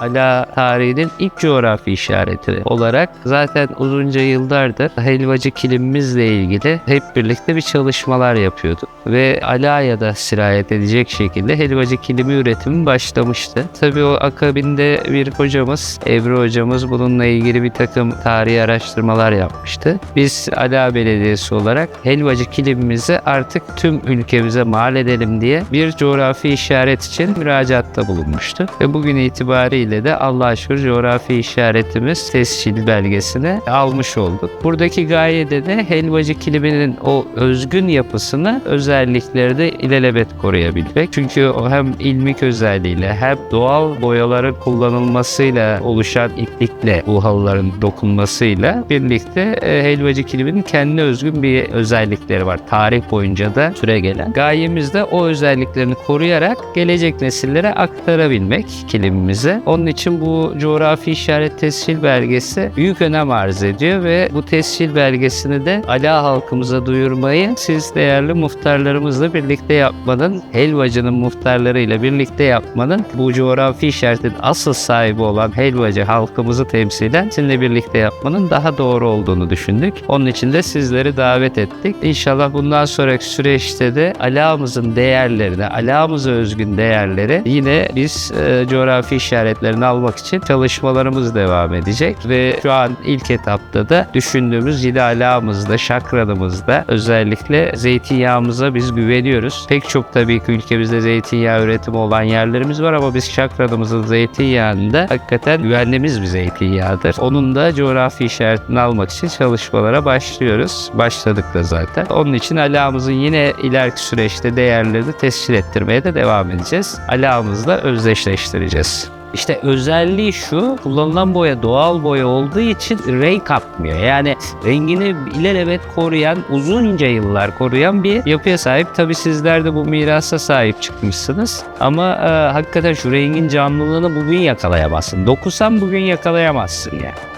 ala tarihinin ilk coğrafi işareti olarak zaten uzunca yıllardır helvacı kilimimizle ilgili hep birlikte bir çalışmalar yapıyorduk. Ve alaya da sirayet edecek şekilde helvacı kilimi üretimi başlamıştı. Tabii o akabinde bir hocamız, Ebru hocamız bununla ilgili bir takım tarihi araştırmalar yapmıştı. Biz Ala Belediyesi olarak helvacı kilimimizi artık tüm ülkemize mal edelim diye bir coğrafi işaret için müracaatta bulunmuştu. Ve bugün itibariyle de Allah'a şükür coğrafi işaretimiz tescil belgesini almış olduk. Buradaki gaye de de helvacı kiliminin o özgün yapısını özellikleri de ilelebet koruyabilmek. Çünkü o hem ilmik özelliğiyle hem doğal boyaların kullanılmasıyla oluşan iplikle bu halıların dokunmasıyla birlikte e, helvacı kiliminin kendine özgün bir özellikleri var. Tarih boyunca da süre gelen. Gayemiz de o özelliklerini koruyarak gelecek nesillere aktarabilmek kilimimize. Onun için bu coğrafi işaret tescil belgesi büyük önem arz ediyor ve bu tescil belgesini de ala halkımıza duyurmayı siz değerli muhtarlarımızla birlikte yapmanın, helvacının muhtarlarıyla birlikte yapmanın bu coğrafi işaretin asıl sahibi olan helvacı halkımızı temsilen sizinle birlikte yapmanın daha doğru olduğunu düşündük. Onun için de sizleri davet ettik. İnşallah bundan sonraki süreçte de alamızın değerlerini, alamıza özgün değerleri yine biz e, coğrafi işaretlerini almak için çalışmalarımız devam edecek ve şu an ilk etapta da düşündüğümüz yine alamızda, şakranımızda özellikle zeytinyağımıza biz güveniyoruz. Pek çok tabii ki ülkemizde zeytinyağı üretimi olan yerlerimiz var ama biz şakranımızın zeytinyağında hakikaten güvendiğimiz bir zeytinyağıdır. Onun da coğrafi işaretini almak için çalışmalara başlıyoruz. Başladık da zaten. Onun için alamızın yine ileriki süreçte değerlerini tescil ettirmeye de devam edeceğiz. Alamızla özdeşleştireceğiz. İşte özelliği şu, kullanılan boya doğal boya olduğu için renk atmıyor. Yani rengini ilelebet koruyan, uzunca yıllar koruyan bir yapıya sahip. Tabi sizler de bu mirasa sahip çıkmışsınız. Ama e, hakikaten şu rengin canlılığını bugün yakalayamazsın. Dokusan bugün yakalayamazsın yani.